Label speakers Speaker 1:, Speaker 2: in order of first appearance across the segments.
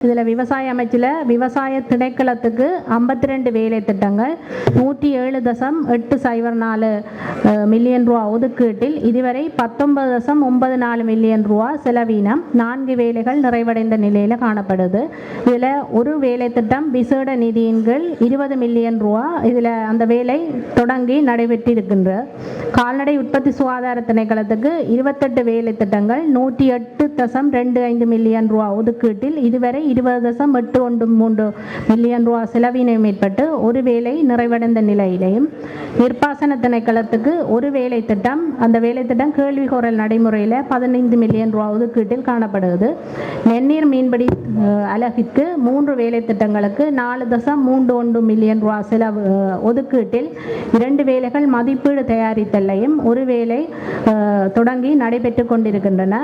Speaker 1: இதில் விவசாய அமைச்சில் விவசாய திணைக்களத்துக்கு ஐம்பத்தி ரெண்டு வேலை திட்டங்கள் நூற்றி ஏழு தசம் எட்டு சைபர் நாலு மில்லியன் ரூபா ஒதுக்கீட்டில் இதுவரை பத்தொன்பது தசம் ஒன்பது நாலு மில்லியன் ரூபா செலவீனம் நான்கு வேலைகள் நிறைவடைந்த நிலையில் காணப்படுது. இதில் ஒரு வேலை திட்டம் விசேட நிதியின் கீழ் இருபது மில்லியன் ரூபா இதில் அந்த வேலை தொடங்கி நடைபெற்றிருக்கின்ற கால்நடை உற்பத்தி சுகாதார திணைக்களத்துக்கு இருபத்தெட்டு வேலை திட்டங்கள் நூற்றி எட்டு தசம் ரெண்டு ஐந்து மில்லியன் ரூபா ஒதுக்கீட்டில் இதுவரை இருபது தசம் எட்டு ஒன்று மூன்று மில்லியன் ரூபா செலவினம் ஏற்பட்டு ஒரு வேலை நிறைவடைந்த நிலையிலையும் நீர்ப்பாசன திணைக்களத்துக்கு ஒரு வேலை திட்டம் அந்த வேலை திட்டம் கேள்விகோரல் நடைமுறையில் பதினைந்து மில்லியன் ரூபா ஒதுக்கீட்டில் காணப்படுகிறது. நென்னீர் மீன்பிடி அலகிற்கு மூன்று வேலை திட்டங்களுக்கு நாலு தசம் மூன்று ஒன்று மில்லியன் ரூபா செலவு ஒதுக்கீட்டில் இரண்டு வேலைகள் மதிப்பீடு தயாரித்தலையும் ஒரு வேலை தொடங்கி நடைபெற்று கொண்டிருக்கின்றன.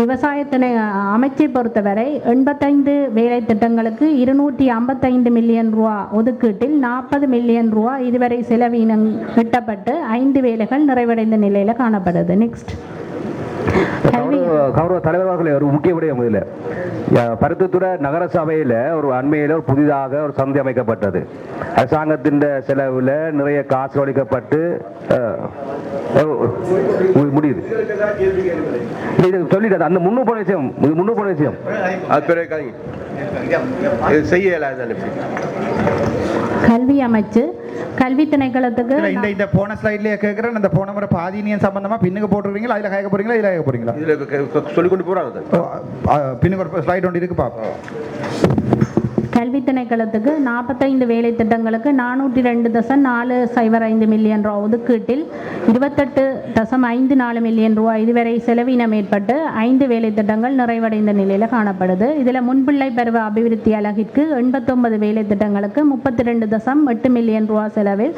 Speaker 1: விவசாயத்தினை அமைச்சை பொறுத்தவரை எண்பத்தைந்து வேலை திட்டங்களுக்கு இருநூற்றி ஐம்பத்தைந்து மில்லியன் ரூபா ஒதுக்கீட்டில் நாற்பது மில்லியன் ரூபா இதுவரை செலவீனம் எட்டப்பட்டு ஐந்து வேலைகள் நிறைவடைந்த நிலையில் காணப்படுது. நெக்ஸ்ட்
Speaker 2: கௌரவ கௌரவ தலைவர் அவர்களே ஒரு முக்கிய விடயம் இதில். பருத்தித்துறை நகர சபையில் ஒரு அண்மையில் ஒரு புதிதாக ஒரு சந்தை அமைக்கப்பட்டது. அரசாங்கத்தின் செலவில் நிறைய காசு அஹ், முடியுது. சொல்லிட்டு அந்த முன்னு போன விஷயம் இது முன்னு போன விஷயம்.
Speaker 3: அது பிறகு கதைங்க. இது செய்ய இயலாது
Speaker 1: கல்வி அமைச்சு கல்வி திணைக்களத்துக்கு
Speaker 4: இந்த இந்த போன ஸ்லைட்லயே கேக்குறேன். அந்த போன முறை பாதினியன் சம்பந்தமா பின்னுக்கு போட்டுருக்கீங்களா அதுல கேட்க போறீங்களா? இதுல கேட்க போறீங்களா?
Speaker 3: இதுல சொல்லிக் கொண்டு போறாங்க
Speaker 4: பின்னுக்கு ஒரு ஸ்லைட் ஒன்று இருக்கு பாப்போம்.
Speaker 1: கல்வி திணைக்களத்துக்கு நாற்பத்தைந்து வேலை திட்டங்களுக்கு நானூற்றி ரெண்டு தசம் நாலு சைபர் ஐந்து மில்லியன் ரூபா ஒதுக்கீட்டில் இருபத்தெட்டு தசம் ஐந்து நாலு மில்லியன் ரூபா இதுவரை செலவினம் ஏற்பட்டு ஐந்து வேலை திட்டங்கள் நிறைவடைந்த நிலையில் காணப்படுது. இதில் முன்பிள்ளை பருவ அபிவிருத்தி அலகிற்கு எண்பத்தொன்பது வேலை திட்டங்களுக்கு முப்பத்தி ரெண்டு தசம் எட்டு மில்லியன் ரூபா செலவில்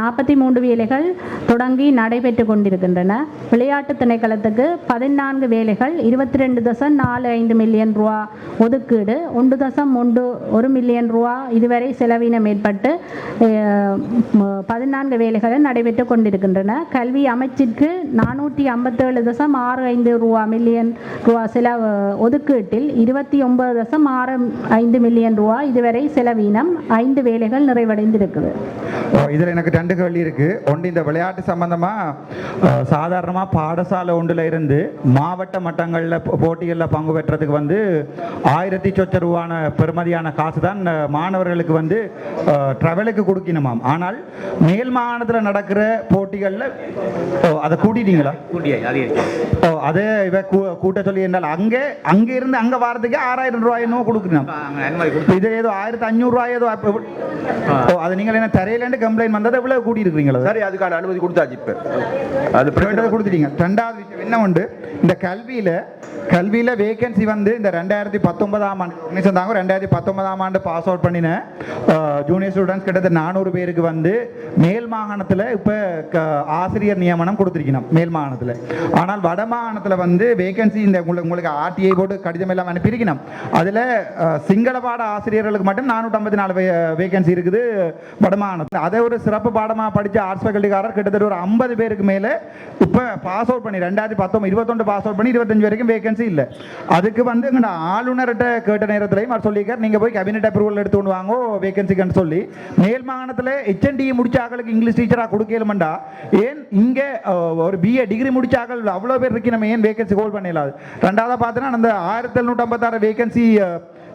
Speaker 1: நாற்பத்தி மூன்று வேலைகள் தொடங்கி நடைபெற்று கொண்டிருக்கின்றன. விளையாட்டு திணைக்களத்துக்கு பதினான்கு வேலைகள் இருபத்தி ரெண்டு தசம் நாலு ஐந்து மில்லியன் ரூபா ஒதுக்கீடு ஒன்று தசம் ஒன்று ஒரு மில்லியன் ரூபா இதுவரை செலவினம் ஏற்பட்டு பதினான்கு வேலைகள் நடைபெற்று கொண்டிருக்கின்றன. கல்வி அமைச்சிற்கு நானூற்றி ஐம்பத்தேழு தசம் ஆறு ஐந்து ரூபா மில்லியன் ரூபா செலவு ஒதுக்கீட்டில் இருபத்தி ஒன்பது தசம் ஆறு ஐந்து மில்லியன் ரூபா இதுவரை செலவீனம் ஐந்து வேலைகள் நிறைவடைந்திருக்குது
Speaker 4: இதில் எனக்கு ரெண்டு கேள்வி இருக்கு. ஒன்று இந்த விளையாட்டு சம்பந்தமா சாதாரணமாக சாதாரணமா பாடசாலை ஒன்றில் இருந்து மாவட்ட மட்டங்களில் போ- பங்கு பெற்றதுக்கு வந்து ஆயிரத்தி சொச்ச ரூபான பெறுமதியான காசு தான் மாணவர்களுக்கு வந்து ட்ராவலுக்கு கொடுக்கணுமாம். ஆனால் மேல் மாகாணத்துல நடக்கிற போட்டிகள்ல ஓ அதை கூட்டிட்டீங்களா? ஓ அதே இவ கூ- கூட்ட சொல்லி என்றால் அங்கே அங்க இருந்து அங்க வாரத்துக்கு ஆறாயிரம் ரூபாய் என்னவோ கொடுக்கணும். இது ஏதோ ஆயிரத்தி அஞ்சூறு ரூபாய் ஏதோ அப்ப- ஓ அது நீங்கள் என்ன தரையிலேருந்து கம்ப்ளைண்ட் வந்ததை எவ்வளவு கூட்டி இருக்கிறீங்களா
Speaker 3: சரி அதுக்கான அனுமதி கொடுத்தாச்சு இப்ப. அது
Speaker 4: கொடுத்துட்டீங்க. ரெண்டாவது விஷயம் என்ன உண்டு? இந்த கல்வியில கல்வியில் வேகன்சி வந்து இந்த ரெண்டாயிரத்தி பத்தொன்பதாம் ஆண்டு உன்னிஸ் ரெண்டாயிரத்தி பத்தொன்பதாம் ஆண்டு பாஸ் அவுட் பண்ணின ஜூனியர் ஸ்டூடெண்ட்ஸ் கிட்டத்தட்ட நானூறு பேருக்கு வந்து மேல் மாகாணத்தில் இப்போ ஆசிரியர் நியமனம் கொடுத்துருக்கணும் மேல் மாகாணத்தில். ஆனால் வட மாகாணத்தில் வந்து வேகன்சி இந்த உங்களுக்கு உங்களுக்கு ஆர்டிஐ போட்டு கடிதம் எல்லாம் அனுப்பியிருக்கணும். அதில் சிங்கள பாட ஆசிரியர்களுக்கு மட்டும் நானூற்றம்பத்தி நாலு வேகன்சி இருக்குது வட மாகாணத்தில். அதை ஒரு சிறப்பு பாடமாக படித்த ஆர்ட்ஸ் ஃபேக்கல்டிக்காரர் கிட்டத்தட்ட ஒரு ஐம்பது பேருக்கு மேலே இப்போ பாஸ் அவுட் பண்ணி ரெண்டாயிரத்தி பத்தொம்பது இருபத்தொன்று பாஸ் அவுட் பண்ணி இருபத்தஞ்சு வரைக்கும் வேகன்சி இல்லை. அதுக்கு வந்து எங்கட ஆளுநர்கிட்ட கேட்ட நேரத்திலையும் அவர் சொல்லியிருக்கார். நீங்கள் போய் கேபினெட் அப்ரூவல் எடுத்து கொண்டு வாங்கோ வேகன்சிக்குன்னு சொல்லி. மேல் மாகாணத்தில் ஹெச்என்டி முடிச்ச ஆக்களுக்கு இங்கிலீஷ் டீச்சராக கொடுக்கலுமெண்டா? ஏன் இங்கே ஒரு பிஏ டிகிரி முடிச்ச ஆக்கள் அவ்வளோ பேர் இருக்கு நம்ம ஏன் வேகன்சி ஹோல்ட் பண்ணிடலாது ரெண்டாவதாக பார்த்தோன்னா அந்த ஆயிரத்தி எழுநூற்றம்பத்தாறு வேகன்சி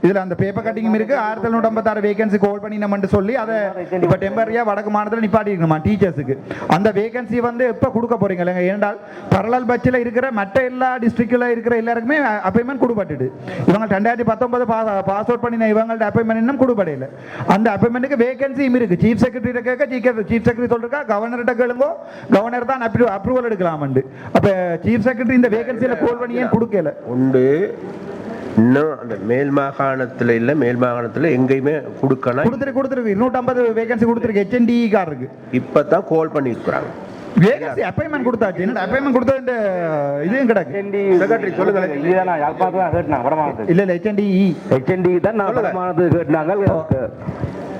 Speaker 4: இதுல அந்த பேப்பர் கட்டிங்கும் இருக்கு. ஆயிரத்தி எழுநூற்றி ஐம்பத்தாறு வேகன்சி கோல் பண்ணி நம்ம சொல்லி அதை இப்போ டெம்பரரியா வடக்கு மாநிலத்தில் நிப்பாட்டி இருக்கணுமா டீச்சர்ஸுக்கு அந்த வேகன்சி வந்து எப்போ கொடுக்க போறீங்க இல்லைங்க? ஏனென்றால் பரலல் பட்சில் இருக்கிற மற்ற எல்லா டிஸ்ட்ரிக்டில் இருக்கிற எல்லாருக்குமே அப்பாயின்மெண்ட் கொடுப்பட்டுடு இவங்க ரெண்டாயிரத்தி பத்தொன்பது பாஸ் அவுட் பண்ணின இவங்கள்ட்ட அப்பாயின்மெண்ட் இன்னும் கொடுப்படையில. அந்த அப்பாயின்மெண்ட்டுக்கு வேகன்சியும் இருக்கு. சீஃப் செக்ரட்டரி கேட்க சீஃப் செக்ரட்டரி சொல்லிருக்கா கவர்னர்கிட்ட கேளுங்கோ. கவர்னர் தான் அப்ரூ அப்ரூவல் எடுக்கலாமண்டு. அப்போ சீஃப் செக்ரட்டரி இந்த வேகன்சியில் கோல் பண்ணி ஏன் கொடுக்கல.
Speaker 3: உண்டு. இன்னும் அந்த மேல் மாகாணத்துல இல்ல மேல் மாகாணத்துல எங்கேயுமே கொடுக்கணும்
Speaker 4: கொடுத்துருக்கு கொடுத்துருக்கு இருநூற்றம்பது வேகன்சி கொடுத்துருக்கு ஹெச்என்டி காருக்கு
Speaker 3: இப்பதான் கோல் பண்ணி இருக்கிறாங்க.
Speaker 4: வேகன்சி அப்பாயின்மெண்ட் கொடுத்தாச்சு. என்னடா அப்பாயின்மெண்ட் கொடுத்தது இந்த இதுவும் கிடக்கு.
Speaker 3: செக்ரட்டரி சொல்லுங்க
Speaker 2: இதுதான் நான் யாழ்ப்பாணத்தில் கேட்டாங்க வடமாநிலத்துக்கு
Speaker 4: இல்ல இல்ல ஹெச்என்டி
Speaker 2: ஹெச்என்டி தான் நான் வடமாநிலத்துக்கு கேட்டாங்க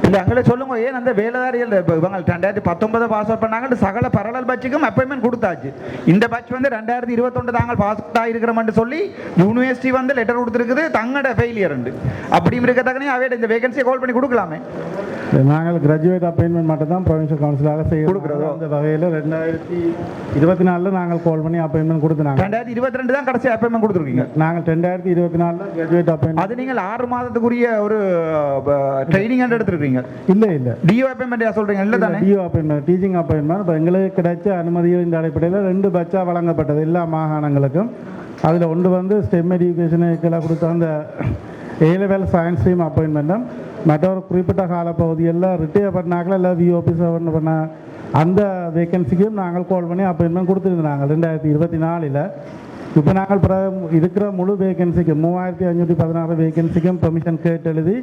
Speaker 4: இல்லை எங்களை சொல்லுங்க ஏன் அந்த வேலைதாரிகள் இப்போ இவங்க ரெண்டாயிரத்தி பத்தொன்பது பாஸ் அவுட் பண்ணாங்க சகல பரலல் பட்சிக்கும் அப்பாயின்மெண்ட் கொடுத்தாச்சு. இந்த பட்ச் வந்து ரெண்டாயிரத்தி இருபத்தொன்று தாங்கள் பாஸ் அவுட் ஆகிருக்கிறோம்னு சொல்லி யூனிவர்சிட்டி வந்து லெட்டர் கொடுத்துருக்குது தங்கட ஃபெயிலியர் உண்டு. அப்படி இருக்கத்தக்கனே அவையிட்ட இந்த வேகன்சியை கால் பண்ணி கொடுக்கலாமே.
Speaker 5: நாங்கள் கிராஜுவேட் அப்பாயின்மெண்ட் மட்டும் தான் ப்ரொவின்ஷியல் கவுன்சிலாக செய்ய
Speaker 4: கொடுக்குறதோ?
Speaker 5: அந்த வகையில் ரெண்டாயிரத்தி இருபத்தி நாலில் நாங்கள் கால் பண்ணி அப்பாயின்மெண்ட் கொடுத்துனாங்க.
Speaker 4: ரெண்டாயிரத்தி இருபத்தி ரெண்டு தான் கடைசி அப்பாயின்மெண்ட் கொடுத்துருக்கீங்க.
Speaker 5: நாங்கள் ரெண்டாயிரத்தி இருபத்தி நாலில் கிராஜுவேட் அப்பாயின்மெண்ட்
Speaker 4: அது நீங்கள் ஆறு மாதத்துக்குரிய ஒரு ட்ரைனிங் எடுத்துருக்கீங்க?
Speaker 5: இல்லை இல்லை.
Speaker 4: டிஓ அப்பாயின்மெண்ட் சொல்றீங்க இல்லை தானே?
Speaker 5: டிஓ அப்பாயின்மெண்ட் டீச்சிங் அப்பாயின்மெண்ட் இப்போ எங்களுக்கு கிடைச்ச அனுமதிகள் இந்த அடிப்படையில் ரெண்டு பட்சா வழங்கப்பட்டது எல்லா மாகாணங்களுக்கும். அதில் ஒன்று வந்து ஸ்டெம் எஜுகேஷனுக்கெல்லாம் கொடுத்த அந்த ஏ லெவல் சயின்ஸ் ஸ்ட்ரீம் அப்பாயின்மெண்ட்டும் மற்ற ஒரு குறிப்பிட்ட காலப்பகுதியில் ரிட்டையர் பண்ணாக்கள் இல்லை விஓபி சவன் பண்ண அந்த வேக்கன்சிக்கும் நாங்கள் கால் பண்ணி அப்பாயின்மெண்ட் கொடுத்துருந்தாங்க. ரெண்டாயிரத்தி இருபத்தி நாலில். இப்போ நாங்கள் இருக்கிற முழு வேகன்சிக்கும் மூவாயிரத்தி ஐநூற்றி பதினாறு வேகன்சிக்கும் பெர்மிஷன் கேட்டு எழுதி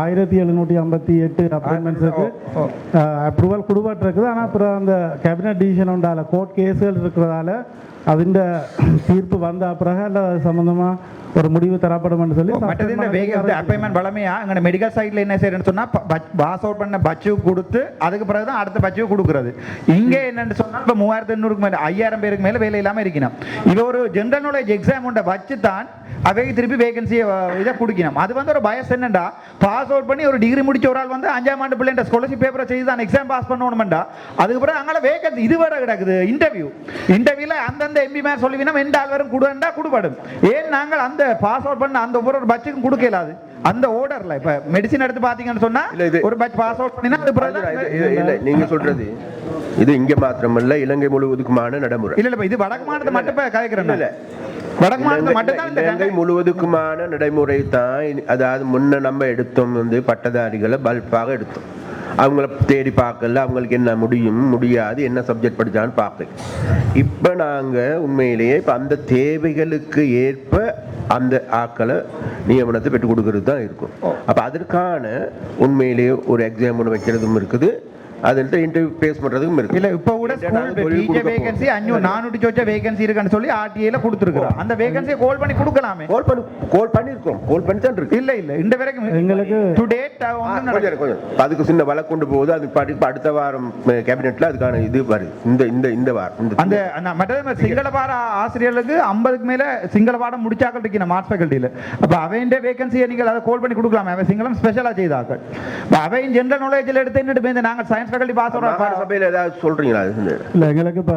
Speaker 5: ஆயிரத்தி எழுநூற்றி ஐம்பத்தி எட்டு அப்பாயின்மெண்ட்ஸுக்கு அப்ரூவல் கொடுபட்டிருக்குது. ஆனால் அப்புறம் அந்த கேபினட் டிசிஷன் உண்டால கோர்ட் கேஸுகள் இருக்கிறதால அதுண்ட தீர்ப்பு வந்த பிறகு இல்லை அது சம்மந்தமாக ஒரு முடிவு தரப்படும் சொல்லி
Speaker 4: மற்றது இந்த வேக அப்பாயின்மெண்ட் பழமையா எங்க மெடிக்கல் சைட்ல என்ன செய்யறேன்னு சொன்னா பாஸ் அவுட் பண்ண பச்சு கொடுத்து அதுக்கு பிறகு தான் அடுத்த பச்சு கொடுக்குறது. இங்க என்னன்னு சொன்னா இப்ப மூவாயிரத்தி எண்ணூறுக்கு மேல ஐயாயிரம் பேருக்கு மேல வேலை இல்லாம இருக்கணும். இது ஒரு ஜென்ரல் நாலேஜ் எக்ஸாம் உண்ட வச்சு தான் அவைக்கு திருப்பி வேகன்சியை இதை குடிக்கணும். அது வந்து ஒரு பயஸ் என்னண்டா? பாஸ் அவுட் பண்ணி ஒரு டிகிரி முடிச்ச ஒரு ஆள் வந்து அஞ்சாம் ஆண்டு பிள்ளைன்ற ஸ்காலர்ஷிப் பேப்பரை செய்து தான் எக்ஸாம் பாஸ் பண்ணணும்டா அதுக்கு பிறகு அங்கே வேகன்சி இது வேற கிடக்குது இன்டர்வியூ இன்டர்வியூல அந்தந்த எம்பி மேல் சொல்லுவீங்கன்னா எந்த ஆள் வரும் கொடுவேண்டா கொடுபடும். ஏன் நாங்கள் அந்த பாஸ் அவுட் பண்ண அந்த ஒவ்வொரு பட்சுக்கும் கொடுக்கலாது அந்த ஓர்டர்ல இப்ப மெடிசின் எடுத்து பாத்தீங்கன்னு சொன்னா ஒரு பட்ச் பாஸ் அவுட் பண்ணினா அது
Speaker 3: இல்ல நீங்க சொல்றது. இது இங்க மாத்திரமல்ல இலங்கை முழுவதுக்குமான நடைமுறை.
Speaker 4: இல்ல இல்ல இது வடக்கு மாநிலத்தை மட்டும் கதைக்கிறேன்
Speaker 3: இல்ல.
Speaker 4: வடக்கு மாநிலத்தை மட்டும்
Speaker 3: இலங்கை முழுவதுக்குமான நடைமுறை தான் அதாவது முன்ன நம்ம எடுத்தோம் வந்து பட்டதாரிகளை பல்பாக எடுத்தோம். அவங்கள தேடி பார்க்கல அவங்களுக்கு என்ன முடியும் முடியாது என்ன சப்ஜெக்ட் படிச்சான்னு பார்க்கல. இப்போ நாங்கள் உண்மையிலேயே இப்போ அந்த தேவைகளுக்கு ஏற்ப அந்த ஆக்களை நியமனத்தை பெற்றுக் கொடுக்கறது தான் இருக்கும் அப்போ அதற்கான உண்மையிலேயே ஒரு எக்ஸாம் ஒன்று வைக்கிறதும் இருக்குது. அதுன்ட்டு இன்டர்வியூ பேஸ் பண்ணுறதுக்கும் இருக்குது
Speaker 4: இல்ல இப்ப கூட
Speaker 3: கொடுக்க
Speaker 4: வேகன்சி அஞ்சு நானூற்றி சொச்ச வேகன்சி இருக்குன்னு சொல்லி ஆர்டிஏல கொடுத்துருக்குறோம். அந்த வேகன்சியை கால் பண்ணி கொடுக்கலாமே?
Speaker 3: கோல் பண்ணி கோல் பண்ணியிருக்கோம் கோல் பண்ணி தான் இருக்கு.
Speaker 4: இல்ல இல்ல. இந்த வரைக்கும்
Speaker 5: எங்களுக்கு-
Speaker 4: டு டேட்
Speaker 3: கொஞ்சம். அதுக்கு சின்ன வழக்கு கொண்டு போகுது. அது படி- இப்ப அடுத்த வாரம் கேபினெட்ல அதுக்கான இது வருது இந்த இந்த இந்த வாரம்
Speaker 4: அந்த மற்றது சிங்கள பாட ஆசிரியர்களுக்கு ஐம்பதுக்கு மேல சிங்கள பாடம் முடிச்சாக்கள் இருக்கணும் மார்ச் ஃபேக்கல்ட்டியில் அப்ப அவையின் வேகன்சியை நீங்கள் அதை கால் பண்ணி கொடுக்கலாம். அவன் சிங்களம் ஸ்பெஷலா செய்தாக்கள் அப்ப அவையின் ஜென்ரல் நாலேஜில் எடுத்து நாங்கள் சயின்ஸ் பாஸ்
Speaker 3: சபையில ஏதாவது
Speaker 5: இல்லை எங்களுக்கு இப்போ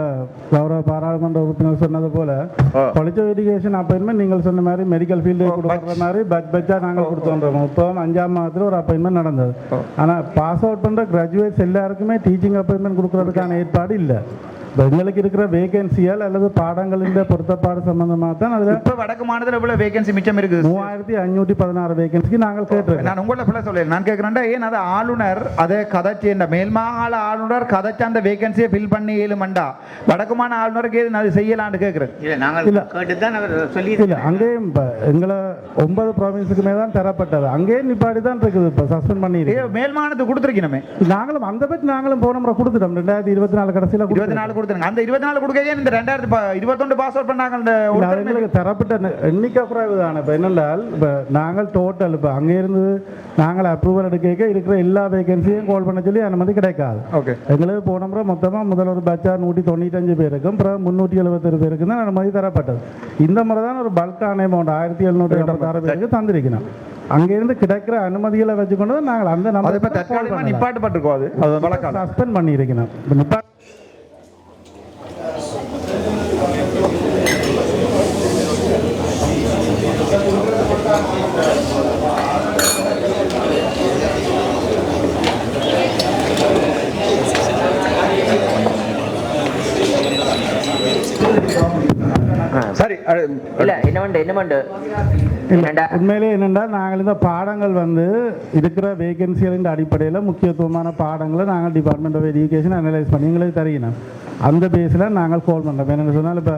Speaker 5: கௌரவ பாராளுமன்ற உறுப்பினர் சொன்னது போல
Speaker 3: ஆ.
Speaker 5: பொலிச்ச எஜுகேஷன் அப்பாயின்மெண்ட் நீங்கள் சொன்ன மாதிரி மெடிக்கல் ஃபீல்டு கொடுக்குற மாதிரி பட்ச் பட்சா நாங்கள் கொடுத்தோன்றோம் இப்போ அஞ்சாம் மாதத்தில் ஒரு அப்பாயின்மெண்ட் நடந்தது. ஆனால் பாஸ் அவுட் பண்ணுற கிராஜுவேட்ஸ் எல்லாருக்குமே டீச்சிங் அப்பாயின்மெண்ட் கொடுக்கறதுக்கான ஏற்பாடு இல்லை. எங்களுக்கு இருக்கிற வேகன்சியால் அல்லது பாடங்களின் பொருத்தப்பாடு சம்பந்தமாக தான் அதில்
Speaker 4: இப்ப வடக்கு மாநிலத்தில் எவ்வளவு வேகன்சி மிச்சம் இருக்குது?
Speaker 5: மூவாயிரத்தி அஞ்சூற்றி பதினாறு வேகன்சிக்கு நாங்கள் கேட்டிருக்கோம்.
Speaker 4: நான் உங்களை பிள்ளை சொல்ல நான் கேட்குறேன்டா ஏன் அது ஆளுநர் அதை கதைச்சி இந்த மேல்மாகாண ஆளுநர் கதைச்சு அந்த வேகன்சியை ஃபில் பண்ணி ஏழுமண்டா. வடக்குமான ஆளுநருக்கு ஏது அது செய்யலான்னு கேட்குறேன்
Speaker 6: இல்ல நாங்கள்
Speaker 5: இல்ல.
Speaker 6: கேட்டுதான் அவர் சொல்லி
Speaker 5: இல்லை அங்கேயும் இப்போ எங்களை ஒன்பது ப்ராவின்ஸுக்குமே தான் தரப்பட்டது. அங்கேயும் நிப்பாடி தான் இருக்குது இப்போ சஸ்பெண்ட் பண்ணியிருக்கு
Speaker 4: மேல் மாநிலத்துக்கு கொடுத்துருக்கணுமே
Speaker 5: நாங்களும் அந்த பற்றி நாங்களும் போன முறை கொடுத்துட்டோம். ரெண்டாயிரத்தி இருபத்தி நாலு கடைசியில்
Speaker 4: இருபத்தி நாலு கொடுத்துருங்க. அந்த இருபத்தி நாலு கொடுக்க இந்த ரெண்டாயிரத்தி இருபத்தொண்டு பாஸ் அவுட் பண்ணாங்க அந்த
Speaker 5: எங்களுக்கு தரப்பட்ட எண்ண- எண்ணிக்கை குறைவு தானே. இப்போ என்னென்றால் இப்போ நாங்கள் டோட்டல் இப்போ அங்கே இருந்து நாங்கள் அப்ரூவல் எடுக்க இருக்கிற எல்லா வேகன்சியும் கால் பண்ண சொல்லி அனுமதி கிடைக்காது.
Speaker 4: ஓகே
Speaker 5: எங்களுக்கு போன முறை மொத்தமாக முதல் ஒரு பட்சா நூற்றி தொண்ணூத்தஞ்சு பேருக்கும் அப்புறம் முந்நூற்றி எழுபத்தொரு பேருக்கு தான் அனுமதி தரப்பட்டது. இந்த முறை தான் ஒரு பல்கான அமௌண்ட் ஆயிரத்தி எழுநூற்றி ஐம்பத்தாறு பேருக்கு தந்திருக்கணும். அங்கேருந்து கிடைக்கிற அனுமதிகளை வச்சுக்கொண்டு நாங்கள் அந்த
Speaker 4: தற்காலிகமா நிப்பாட்டுப்பட்டிருக்கோம் அது.
Speaker 5: சஸ்பெண்ட் பண்ணியிருக்கணும். இப்போ நிப்பா
Speaker 6: இல்ல என்ன
Speaker 5: உண்மையிலே என்னென்னா நாங்கள் இந்த பாடங்கள் வந்து இருக்கிற வேகன்சிகளின் அடிப்படையில் முக்கியத்துவமான பாடங்களை நாங்கள் டிபார்ட்மெண்ட் ஆஃப் எஜுகேஷன் அனலைஸ் பண்ணி எங்களுக்கு தருகிறோம் அந்த பேஸில் நாங்கள் கால் பண்ணுறோம் என்னென்னு சொன்னால் இப்போ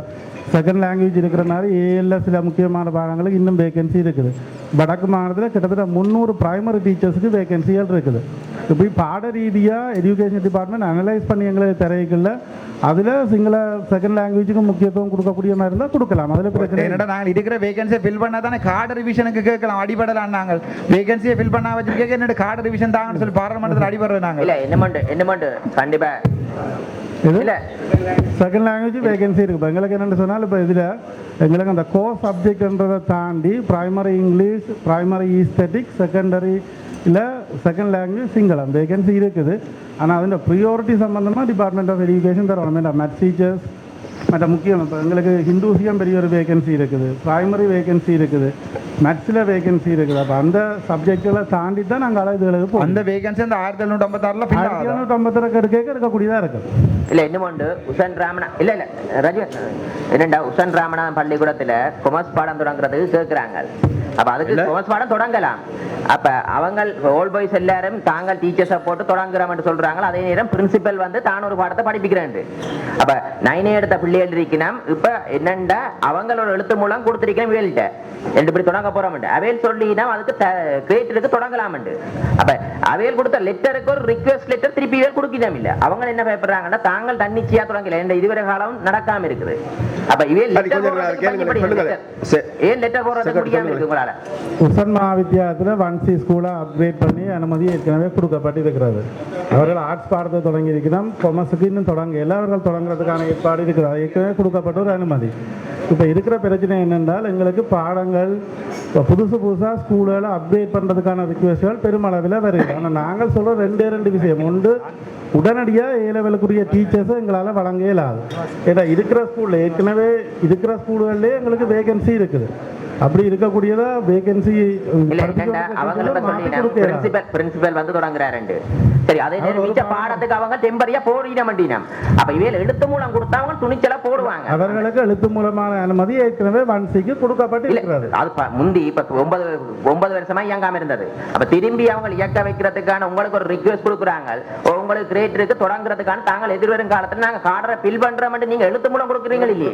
Speaker 5: செகண்ட் லாங்குவேஜ் இருக்கிற மாதிரி ஏஎல்ல சில முக்கியமான பாடங்களுக்கு இன்னும் வேகன்சி இருக்குது. வடக்கு மாநிலத்தில் கிட்டத்தட்ட முந்நூறு பிரைமரி டீச்சர்ஸுக்கு வேகன்சிகள் இருக்குது. இப்படி பாட ரீதியாக எஜுகேஷன் டிபார்ட்மெண்ட் அனலைஸ் பண்ணி எங்களுக்கு தரைகளில் அதில் சிங்கள செகண்ட் லாங்குவேஜுக்கு முக்கியத்துவம் கொடுக்கக்கூடிய மாதிரி இருந்தால் கொடுக்கலாம். அதில் பிரச்சனை.
Speaker 4: என்னடா நாங்கள் இருக்கிற வேகன்சியை ஃபில் பண்ணா தானே கார்டு ரிவிஷனுக்கு கேட்கலாம். அடிபடலாம் நாங்கள் வேகன்சியை ஃபில் பண்ணா வச்சிருக்க என்னோட கார்டு ரிவிஷன் தாங்கன்னு சொல்லி பாராளுமன்றத்தில் அடிபடுறோம் நாங்கள்
Speaker 6: இல்ல என்ன மண்டு என்ன மண்டு? கண்டிப்பா.
Speaker 5: இது?
Speaker 6: இல்ல.
Speaker 5: செகண்ட் லாங்குவேஜ் வேகன்சி இருக்குது இப்போ எங்களுக்கு என்னென்னு சொன்னால் இப்போ இதில் எங்களுக்கு அந்த கோ சப்ஜெக்ட்ன்றதை தாண்டி primary English primary aesthetic secondary இல்லை செகண்ட் லாங்குவேஜ் சிங்களம் வேகன்சி இருக்குது. ஆனால் அதில் ப்ரியாரிட்டி சம்மந்தமாக டிபார்ட்மெண்ட் ஆஃப் எஜுகேஷன் தரணும். மேத் டீச்சர்ஸ் மற்ற முக்கியம் இப்போ எங்களுக்கு ஹிந்துசியம் பெரிய ஒரு வேகன்சி இருக்குது. ப்ரைமரி வேகன்சி இருக்குது. மேத்ஸில் வேகன்சி இருக்குது? அப்போ அந்த சப்ஜெக்டில் தாண்டி தான் நாங்கள் அழகுகளுக்கு போகிறோம்
Speaker 4: அந்த வேகன்சி அந்த ஆயிரத்தி எழுநூற்றி ஐம்பத்தாறுல
Speaker 5: ஆயிரத்தி
Speaker 4: ஆகுது
Speaker 5: எழுநூற்றம்பத்தி ரெண்டு கேட்க இருக்கக்கூடியதாக இருக்குது.
Speaker 6: இல்ல இன்னும் உண்டு உசன் ராமனா இல்ல இல்ல ரஜி என்னண்டா? உசன் ராமநாதன் பள்ளிக்கூடத்துல கொமர்ஸ் பாடம் தொடங்குறதுக்கு கேட்கிறாங்க அப்ப அதுக்கு கொமர்ஸ் பாடம் தொடங்கலாம். அப்ப அவங்க ஓல் பாய்ஸ் எல்லாரும் தாங்கள் டீச்சர்ஸை போட்டு தொடங்குறோம்னு சொல்றாங்க அதே நேரம் பிரின்சிபல் வந்து தான் ஒரு பாடத்தை படிப்பிக்கிறேன் அப்ப நைனே எடுத்த பிள்ளைகள் இருக்கணும். இப்ப என்னண்டா? அவங்களோட எழுத்து மூலம் கொடுத்திருக்கேன் வேல்கிட்ட ரெண்டு பேரும் தொடங்க போறோம் அவையல் சொல்லினா அதுக்கு கிரியேட்டருக்கு தொடங்கலாம் அப்ப அவையல் கொடுத்த லெட்டருக்கு ஒரு ரிக்வெஸ்ட் லெட்டர் திருப்பி வேல் கொடுக்கணும் இல்ல அவங்க என்ன பயப்படுறாங்கன்னா தாங்கள் தன்னிச்சையா தொடங்கல. இந்த இதுவரை காலம் நடக்காம இருக்குது. அப்ப.
Speaker 3: சரி.
Speaker 6: ஏன் லெட்டர்
Speaker 3: சரி,
Speaker 6: முடியாம. இருக்கு உங்களால?
Speaker 5: உசன் மகாவித்தியாலயத்தில் வன்சி ஸ்கூலை அப்கிரேட் பண்ணி அனுமதி ஏற்கனவே கொடுக்கப்பட்டிருக்கிறது. அவர்கள் ஆர்ட்ஸ் பாடத்தை தொடங்கி இருக்கிறோம். கொமர்ஸுக்கு இன்னும் தொடங்க எல்லாவர்கள் தொடங்குறதுக்கான ஏற்பாடு இருக்கிறது ஏற்கனவே கொடுக்கப்பட்ட ஒரு அனுமதி. இப்போ இருக்கிற பிரச்சனை என்னென்றால் எங்களுக்கு பாடங்கள் இப்போ புதுசு புதுசாக ஸ்கூல்களை அப்டேட் பண்ணுறதுக்கான ரிக்வெஸ்ட்கள் பெருமளவில் வருது. ஆனால் நாங்கள் சொல்கிற ரெண்டே ரெண்டு விஷயம். ஒன்று உடனடியாக ஏ லெவலுக்குரிய டீச்சர்ஸை எங்களால் வழங்க இயலாது. ஏன்னா இருக்கிற ஸ்கூலில் ஏற்கனவே இருக்கிற ஸ்கூல்கள்லேயே எங்களுக்கு வேகன்சி இருக்குது. அப்படி இருக்கக்கூடியதா வேகன்சி
Speaker 6: இல்ல பிரின்சிபல் பிரின்சிபல் வந்து தொடங்குறாரு சரி அதே நேரம் மிச்ச பாடத்துக்கு அவங்க டெம்பரியா போடின மண்டினம் அப்ப இவையில எழுத்து மூலம் கொடுத்தா அவங்க துணிச்சலா போடுவாங்க.
Speaker 5: அவர்களுக்கு எழுத்து மூலமான அனுமதி ஏற்கனவே வன்சிக்கு கொடுக்கப்பட்டு இருக்கிறது.
Speaker 6: அது முந்தி இப்ப ஒன்பது ஒன்பது வருஷமா இயங்காம இருந்தது. அப்ப திரும்பி அவங்க இயக்க வைக்கிறதுக்கான உங்களுக்கு ஒரு ரிக்வெஸ்ட் கொடுக்குறாங்க. உங்களுக்கு கிரேட்டருக்கு தொடங்குறதுக்கான தாங்கள் எதிர்வரும் காலத்துல நாங்க கார்டரை பில் பண்றோம் நீங்க எழுத்து மூலம் கொடுக்குறீங்க இல்லையே?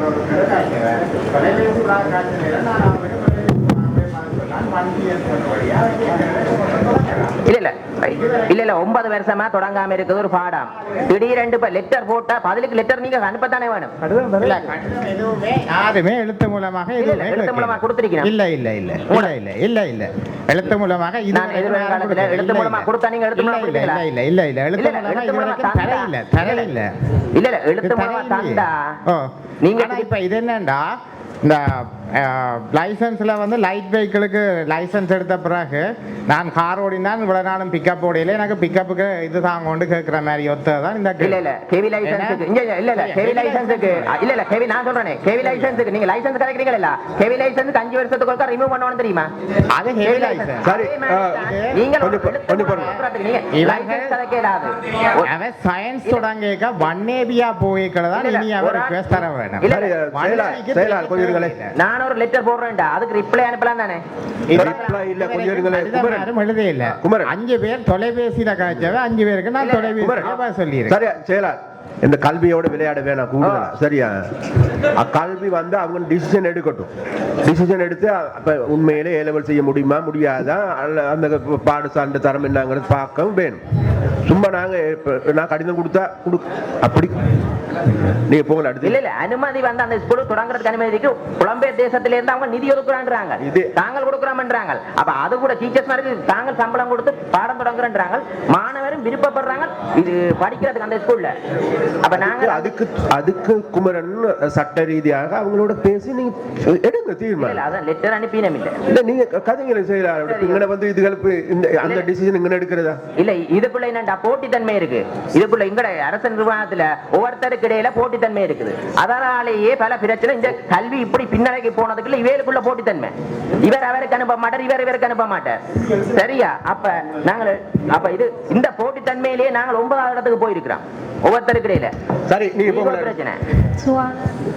Speaker 6: ஒன்பது வருஷமா தொடங்காம இருக்குது ஒரு பாடம். திடீரெண்டு லெட்டர் போட்டா பதிலுக்கு லெட்டர் நீங்க அனுப்பத்தானே வேணும்?
Speaker 7: யாருமே எழுத்து மூலமாக
Speaker 6: எழுத்து
Speaker 7: கேட்கல.
Speaker 6: மூலமா கொடுத்திருக்கிறோம்.
Speaker 7: இல்ல இல்ல இல்ல இல்ல இல்ல இல்ல இல்ல எழுத்து மூலமாக இது
Speaker 6: நான் எதிர்வரும் காலத்துல எழுத்து மூலமா கொடுத்தா நீங்க எழுத்து மூலமா
Speaker 7: இல்ல? இல்ல இல்ல இல்ல. எழுத்து மூலமா தர. இல்ல தர இல்ல.
Speaker 6: இல்ல இல்ல எழுத்து மூலமா. தந்தா. நீங்க
Speaker 7: இப்ப இது என்னண்டா? இந்த லைசன்ஸ்ல வந்து லைட் வெஹிக்கிளுக்கு லைசன்ஸ் எடுத்த பிறகு நான் கார் ஓடினான் இவ்வளவு நாளும் பிக்கப் ஓடையில எனக்கு பிக்கப்புக்கு இது தாங்க கொண்டு கேட்கிற மாதிரி ஒத்த தான் இந்த
Speaker 6: இல்ல இல்ல. கேவி லைசன்ஸுக்கு இங்க இல்ல, இல்ல. கேவி லைசன்ஸுக்கு இல்ல இல்ல. கேவி நான் சொல்றேன். கேவி லைசன்ஸுக்கு நீங்க லைசன்ஸ் கிடைக்கிறீங்க இல்ல? கேவி லைசன்ஸ்க்கு அஞ்சு வருஷத்துக்கு ஒருக்கா ரிமூவ் பண்ணணும் தெரியுமா?
Speaker 7: அது heavy license.
Speaker 3: சரி, ஆ,
Speaker 6: நீங்க
Speaker 3: கொஞ்சம் பொறு- கொஞ்சம் பொறுங்க.
Speaker 6: லைசன்ஸ் கிடைக்காது
Speaker 7: அவன் சயின்ஸ் தொடங்கிக்க வன்னேபியா போய்க்கிறது இனி அவர் ரிக்வெஸ்ட் தர வேணும்.
Speaker 3: இருங்களே.
Speaker 6: நான் ஒரு லெட்டர் போடுறேன்டா அதுக்கு ரிப்ளை அனுப்பலாம் தானே
Speaker 3: reply இல்ல, கொஞ்சம் இருங்களே. குமரன்.
Speaker 7: யாரும் எழுதே இல்ல
Speaker 3: குமரன்.
Speaker 7: அஞ்சு பேர் தொலைபேசியில காய்ச்சவ அஞ்சு பேருக்கு நான் தொலைபேசியில சொல்லியிருக்கேன்
Speaker 3: சரியா செயலார் இந்த கல்வியோட விளையாட வேணாம் கூடுதலா சரியா கல்வி வந்து அவங்க டிசிஷன் எடுக்கட்டும் டிசிஷன் எடுத்து அப்ப உண்மையிலே ஏ லெவல் செய்ய முடியுமா முடியாதா அந்த பாடு சார்ந்த தரம் என்னங்கிறது பார்க்கவும் வேணும் சும்மா நாங்க நான் கடிதம் கொடுத்தா கொடு அப்படி நீங்க போகல
Speaker 6: இல்ல
Speaker 3: அடுத்து.
Speaker 6: இல்ல அனுமதி வந்து அந்த ஸ்கூல் தொடங்குறதுக்கு அனுமதிக்கு புலம்பெயர் தேசத்துல இருந்து அவங்க நிதி ஒதுக்குறாங்க
Speaker 3: இது-
Speaker 6: தாங்கள் கொடுக்குறோம்ன்றாங்க. அப்ப அது கூட டீச்சர்ஸ் மாதிரி தாங்கள் சம்பளம் கொடுத்து பாடம் தொடங்குறேன்றாங்க. மாணவரும் விருப்பப்படுறாங்க. இது படிக்கிறதுக்கு அந்த ஸ்கூல்ல அப்ப நாங்க
Speaker 3: அதுக்கு அதுக்கு குமரன் சட்ட ரீதியாக அவங்களோட பேசி நீங்க எடுங்க
Speaker 6: இல்ல,
Speaker 3: தீர்மானம்.
Speaker 6: இல்ல அதான் லெட்டர் அனுப்பினோம் இல்ல.
Speaker 3: இல்ல நீங்க கதைங்களை செய்யலாம் இங்கன வந்து இதுகளுக்கு இந்த அந்த டிசிஷன் இங்க எடுக்கிறதா?
Speaker 6: இல்ல இதுக்குள்ள என்னண்டா போட்டித்தன்மை இருக்கு. இதுக்குள்ள இங்கட அரசு நிர்வாகத்துல ஒவ்வொருத்தருக்கு இடையில போட்டித்தன்மை இருக்குது. அதனாலேயே பல பிரச்சனை இந்த கல்வி இப்படி பின்னடைக்கு போனதுக்குள்ள இவேலுக்குள்ள போட்டித்தன்மை. இவர் அவருக்கு அனுப்ப மாட்டார் இவர் இவருக்கு அனுப்ப மாட்டார். சரியா? அப்ப நாங்கள் அப்ப இது இந்த போட்டித்தன்மையிலேயே நாங்கள் ஒன்பதாவது இடத்துக்கு போயிருக்கிறோம். ஒவ்வொருத்தருக்கு இடையில.
Speaker 3: சரி நீங்க
Speaker 6: பிரச்சனை.